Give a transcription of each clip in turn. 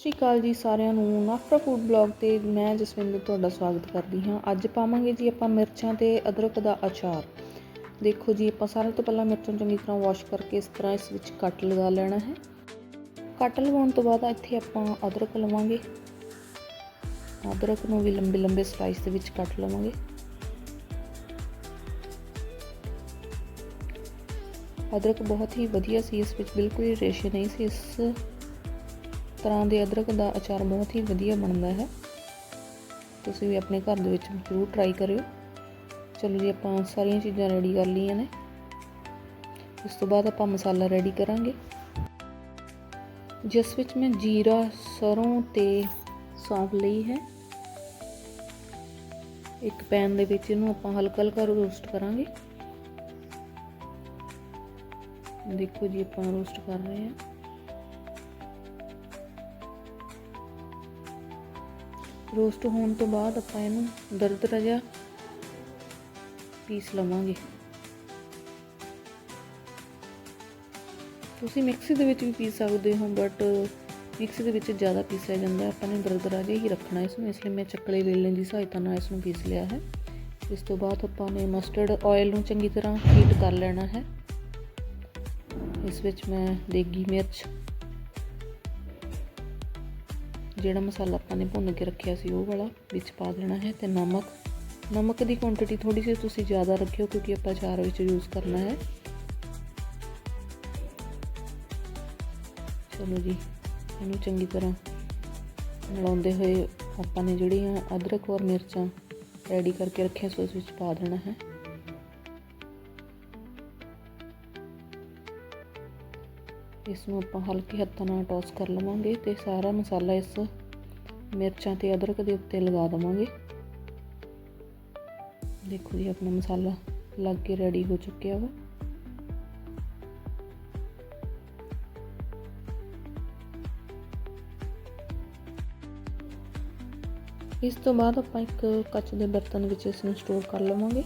ਸਤਿ ਸ਼੍ਰੀ ਅਕਾਲ ਜੀ ਸਾਰਿਆਂ ਨੂੰ। ਨਾਫਰਾ ਫੂਡ ਬਲੌਗ ਤੇ ਮੈਂ ਜਸਵਿੰਦਰ ਤੁਹਾਡਾ ਸਵਾਗਤ ਕਰਦੀ ਹਾਂ। ਅੱਜ ਪਾਵਾਂਗੇ ਜੀ ਆਪਾਂ ਮਿਰਚਾਂ ਤੇ ਅਦਰਕ ਦਾ ਅਚਾਰ। ਦੇਖੋ ਜੀ, ਆਪਾਂ ਸਾਰਿਆਂ ਤੋਂ ਪਹਿਲਾਂ ਮਿਰਚਾਂ ਨੂੰ ਚੰਗੀ ਤਰ੍ਹਾਂ ਵਾਸ਼ ਕਰਕੇ ਇਸ ਤਰ੍ਹਾਂ ਇਸ ਵਿੱਚ ਕੱਟ ਲਗਾ ਲੈਣਾ ਹੈ। ਕੱਟ ਲਗਾਉਣ ਤੋਂ ਬਾਅਦ ਇੱਥੇ ਆਪਾਂ ਅਦਰਕ ਲਵਾਂਗੇ। ਅਦਰਕ ਨੂੰ ਵੀ ਲੰਬੇ ਲੰਬੇ ਸਲਾਈਸ ਦੇ ਵਿੱਚ ਕੱਟ ਲਵਾਂਗੇ। ਅਦਰਕ ਬਹੁਤ ਹੀ ਵਧੀਆ ਸੀ, ਇਸ ਵਿੱਚ ਬਿਲਕੁਲ ਹੀ ਰੇਸ਼ੇ ਨਹੀਂ ਸੀ, ਇਸ ਤਰ੍ਹਾਂ ਦੇ ਅਦਰਕ ਦਾ ਅਚਾਰ ਬਹੁਤ ਹੀ ਵਧੀਆ ਬਣਦਾ ਹੈ। ਤੁਸੀਂ ਵੀ ਆਪਣੇ ਘਰ ਦੇ ਵਿੱਚ ਜ਼ਰੂਰ ਟਰਾਈ ਕਰਿਓ। ਚਲੋ ਜੀ, ਆਪਾਂ ਸਾਰੀਆਂ ਚੀਜ਼ਾਂ ਰੈਡੀ ਕਰ ਲਈਆਂ ਨੇ। ਉਸ ਤੋਂ ਬਾਅਦ ਆਪਾਂ ਮਸਾਲਾ ਰੈਡੀ ਕਰਾਂਗੇ। ਜਿਸ ਵਿੱਚ ਮੈਂ ਜੀਰਾ, ਸਰੋਂ ਤੇ ਸੌਂਫ ਲਈ ਹੈ। ਇੱਕ ਪੈਨ ਦੇ ਵਿੱਚ ਇਹਨੂੰ ਆਪਾਂ ਹਲਕਾ ਹਲਕਾ ਰੋਸਟ ਕਰਾਂਗੇ। ਦੇਖੋ ਜੀ, ਆਪਾਂ ਰੋਸਟ ਕਰ ਰਹੇ ਹਾਂ। ਰੋਸਟ ਹੋਣ ਤੋਂ ਬਾਅਦ ਆਪਾਂ ਇਹਨੂੰ ਦਰਦਰਾ ਜਿਹਾ ਪੀਸ ਲਵਾਂਗੇ। ਤੁਸੀਂ ਮਿਕਸੀ ਦੇ ਵਿੱਚ ਵੀ ਪੀਸ ਸਕਦੇ ਹੋ ਬਟ ਮਿਕਸੀ ਦੇ ਵਿੱਚ ਜ਼ਿਆਦਾ ਪੀਸਿਆ ਜਾਂਦਾ ਆਪਾਂ ਨੇ ਦਰਦਰਾ ਜਿਹਾ ਹੀ ਰੱਖਣਾ ਇਸ ਨੂੰ, ਇਸ ਲਈ ਮੈਂ ਚੱਕਲੇ ਵੇਲਣ ਦੀ ਸਹਾਇਤਾ ਨਾਲ ਇਸ ਨੂੰ ਪੀਸ ਲਿਆ ਹੈ। ਇਸ ਤੋਂ ਬਾਅਦ ਆਪਾਂ ਨੇ ਮਸਟਰਡ ਆਇਲ ਨੂੰ ਚੰਗੀ ਤਰ੍ਹਾਂ ਹੀਟ ਕਰ ਲੈਣਾ ਹੈ। ਇਸ ਵਿੱਚ ਮੈਂ ਦੇਗੀ ਮਿਰਚ ਜਿਹੜਾ ਮਸਾਲਾ ਆਪਾਂ ਨੇ ਭੁੰਨ ਕੇ ਰੱਖਿਆ ਸੀ ਉਹ ਵਾਲਾ ਵਿੱਚ ਪਾ ਦੇਣਾ ਹੈ ਤੇ ਨਮਕ। ਨਮਕ ਦੀ ਕੁਆਂਟੀਟੀ ਥੋੜੀ ਜਿਹੀ ਤੁਸੀਂ ਜ਼ਿਆਦਾ ਰੱਖਿਓ ਕਿਉਂਕਿ ਆਪਾਂ ਚਾਰ ਵਿੱਚ ਯੂਜ਼ ਕਰਨਾ ਹੈ। ਚਲੋ ਜੀ, ਇਹਨੂੰ ਚੰਗੀ ਤਰ੍ਹਾਂ ਮਿਲਾਉਂਦੇ ਹੋਏ ਆਪਾਂ ਨੇ ਜਿਹੜੀਆਂ ਅਦਰਕ ਔਰ ਮਿਰਚਾਂ ਰੈਡੀ ਕਰਕੇ ਰੱਖੀਆਂ ਸੋ ਇਸ ਵਿੱਚ ਪਾ ਦੇਣਾ ਹੈ। ਇਸ ਨੂੰ ਆਪਾਂ ਹਲਕੇ ਹੱਥਾਂ ਨਾਲ ਟੌਸ ਕਰ ਲਵਾਂਗੇ ਤੇ ਸਾਰਾ ਮਸਾਲਾ ਇਸ ਮਿਰਚਾਂ ਤੇ ਅਦਰਕ ਦੇ ਉੱਤੇ ਲਗਾ ਦਵਾਂਗੇ। ਦੇਖੋ ਜੀ, ਆਪਣਾ ਮਸਾਲਾ ਲੱਗ ਕੇ ਰੈਡੀ ਹੋ ਚੁੱਕਿਆ ਵਾ। ਇਸ ਤੋਂ ਬਾਅਦ ਆਪਾਂ ਇੱਕ ਕੱਚ ਦੇ ਬਰਤਨ ਵਿੱਚ ਇਸ ਨੂੰ ਸਟੋਰ ਕਰ ਲਵਾਂਗੇ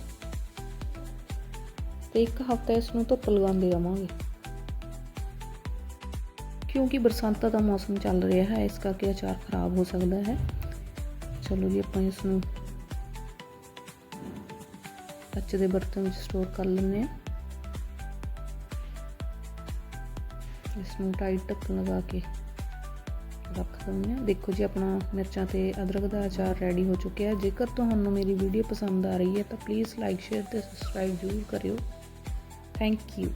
ਤੇ ਇੱਕ ਹਫ਼ਤਾ ਇਸ ਨੂੰ ਧੁੱਪ ਲਗਾਉਂਦੇ ਰਵਾਂਗੇ। ਕਿਉਂਕਿ ਬਰਸਾਤਾਂ ਦਾ ਮੌਸਮ ਚੱਲ ਰਿਹਾ ਹੈ, ਇਸ ਕਰਕੇ ਅਚਾਰ ਖਰਾਬ ਹੋ ਸਕਦਾ ਹੈ। ਚਲੋ ਜੀ, ਆਪਾਂ ਇਸ ਨੂੰ ਕੱਚ ਦੇ ਬਰਤਨ ਵਿੱਚ ਸਟੋਰ ਕਰ ਲੈਂਦੇ ਹਾਂ। ਇਸ ਨੂੰ ਟਾਈਟ ਢੱਕਣ ਲਗਾ ਕੇ ਰੱਖ ਦਿੰਦੇ ਹਾਂ। ਦੇਖੋ ਜੀ, ਆਪਣਾ ਮਿਰਚਾਂ ਤੇ ਅਦਰਕ ਦਾ ਅਚਾਰ ਰੈਡੀ ਹੋ ਚੁੱਕਿਆ ਹੈ। ਜੇਕਰ ਤੁਹਾਨੂੰ ਮੇਰੀ ਵੀਡੀਓ ਪਸੰਦ ਆ ਰਹੀ ਹੈ, ਤਾਂ ਪਲੀਜ਼ ਲਾਈਕ ਸ਼ੇਅਰ ਤੇ ਸਬਸਕ੍ਰਾਈਬ ਜ਼ਰੂਰ ਕਰਿਓ। Thank you